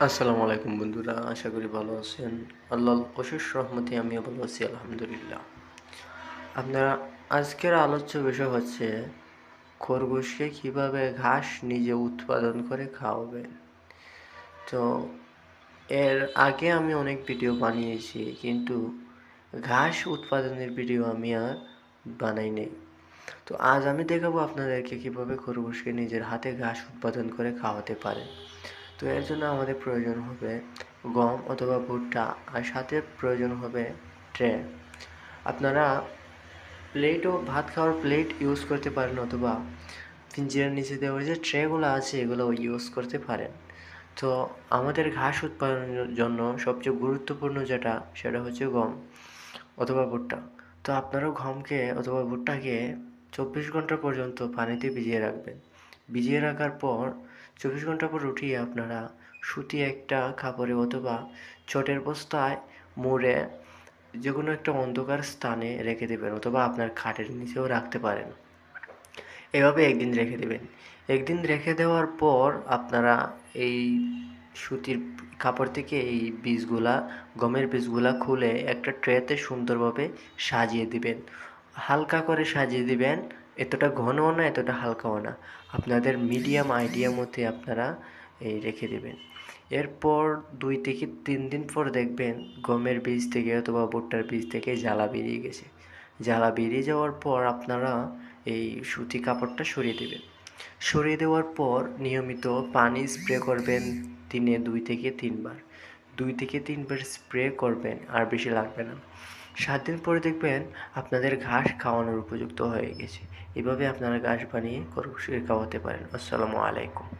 আসসালামু আলাইকুম বন্ধুরা, আশা করি ভালো আছেন। আল্লাহ অশেষ রহমতে আমিও ভালো আছি, আলহামদুলিল্লাহ। আপনারা, আজকের আলোচ্য বিষয় হচ্ছে খরগোশকে কীভাবে ঘাস নিজে উৎপাদন করে খাওয়াবেন। তো, এর আগে আমি অনেক ভিডিও বানিয়েছি, কিন্তু ঘাস উৎপাদনের ভিডিও আমি আর বানাই নেই। তো, আজ আমি দেখাবো আপনাদেরকে কীভাবে খরগোশকে নিজের হাতে ঘাস উৎপাদন করে খাওয়াতে পারে তো এর জন্য আমাদের প্রয়োজন হবে গম অথবা ভুট্টা, আর সাথে প্রয়োজন হবে ট্রে। আপনারা প্লেটও ভাত খাওয়ার প্লেট ইউজ করতে পারেন অথবা পিঞ্জিরার নিচে দেওয়া যে ট্রেগুলো আছে, এগুলো ইউজ করতে পারেন। তো আমাদের ঘাস উৎপাদনের জন্য সবচেয়ে গুরুত্বপূর্ণ যেটা, সেটা হচ্ছে গম অথবা ভুট্টা। তো আপনারাও গমকে অথবা ভুট্টাকে চব্বিশ ঘণ্টা পর্যন্ত পানিতে ভিজিয়ে রাখবেন। ভিজিয়ে রাখার পর চব্বিশ ঘণ্টা পর উঠিয়ে আপনারা সুতি একটা কাপড়ে অথবা চটের বস্তায় মুড়ে যে কোনো একটা অন্ধকার স্থানে রেখে দেবেন অথবা আপনার খাটের নিচেও রাখতে পারেন। এভাবে একদিন রেখে দেবেন। একদিন রেখে দেওয়ার পর আপনারা এই সুতির কাপড় থেকে এই বীজগুলা, গমের বীজগুলা খুলে একটা ট্রেতে সুন্দরভাবে সাজিয়ে দিবেন। হালকা করে সাজিয়ে দিবেন। এতটা ঘনও না, এতটা হালকাও না। আপনাদের মিডিয়াম আইডিয়া মতে আপনারা এই রেখে দেবেন। এরপর দুই থেকে তিন দিন পর দেখবেন গমের বীজ থেকে অথবা ভুট্টার বীজ থেকে জ্বালা বেরিয়ে গেছে। জ্বালা বেরিয়ে যাওয়ার পর আপনারা এই সুতি কাপড়টা সরিয়ে দেবেন। সরিয়ে দেওয়ার পর নিয়মিত পানি স্প্রে করবেন দিনে দুই থেকে তিনবার। দুই থেকে তিনবার স্প্রে করবেন আর বেশি লাগবে না। সাত দিন পরে দেখবেন আপনাদের ঘাস খাওয়ানোর উপযুক্ত হয়ে গেছে। এভাবে আপনারা ঘাস বানিয়ে খরগোশকে খাওয়াতে পারেন। আসসালামু আলাইকুম।